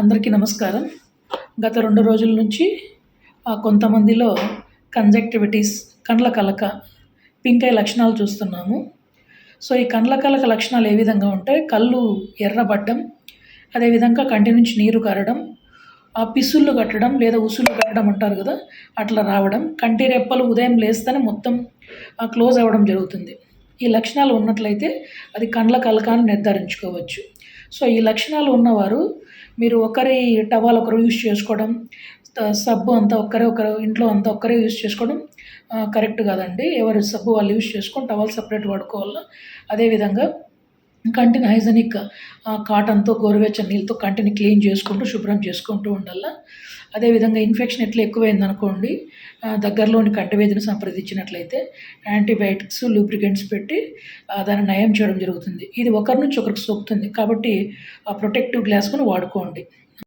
అందరికీ నమస్కారం. గత రెండు రోజుల నుంచి కొంతమందిలో కంజక్టివిటీస్ కండ్ల కలక పింక్ ఐ లక్షణాలు చూస్తున్నాము. సో ఈ కండ్ల కలక లక్షణాలు ఏ విధంగా ఉంటాయి? కళ్ళు ఎర్రబడ్డం అదేవిధంగా కంటి నుంచి నీరు కారడం ఆ పిసుళ్ళు కట్టడం లేదా ఉసుళ్ళు కట్టడం అంటారు కదా అట్లా రావడం కంటి రెప్పలు ఉదయం లేస్తేనే మొత్తం క్లోజ్ అవ్వడం జరుగుతుంది. ఈ లక్షణాలు ఉన్నట్లయితే అది కండ్ల కలక అని నిర్ధారించుకోవచ్చు. సో ఈ లక్షణాలు ఉన్నవారు మీరు ఒకరి టవాల్ ఒకరు యూజ్ చేసుకోవడం సబ్బు అంతా ఒక్కరే ఒకరు ఇంట్లో అంతా ఒక్కరే యూజ్ చేసుకోవడం కరెక్ట్ కాదండి. ఎవరి సబ్బు వాళ్ళు యూజ్ చేసుకొని టవాల్ సపరేట్ వాడుకోవాలి? అదేవిధంగా కంటిని హైజనిక్ కాటన్తో గోరువెచ్చని నీళ్ళతో కంటిని క్లీన్ చేసుకుంటూ శుభ్రం చేసుకుంటూ ఉండాలి. అదేవిధంగా ఇన్ఫెక్షన్ ఎట్లా ఎక్కువైంది అనుకోండి దగ్గరలోని కంటి వేదిని సంప్రదించినట్లయితే యాంటీబయాటిక్స్ లూబ్రికెంట్స్ పెట్టి దాన్ని నయం చేయడం జరుగుతుంది. ఇది ఒకరి నుంచి ఒకరికి సోకుతుంది కాబట్టి ఆ ప్రొటెక్టివ్ గ్లాస్ను వాడుకోండి.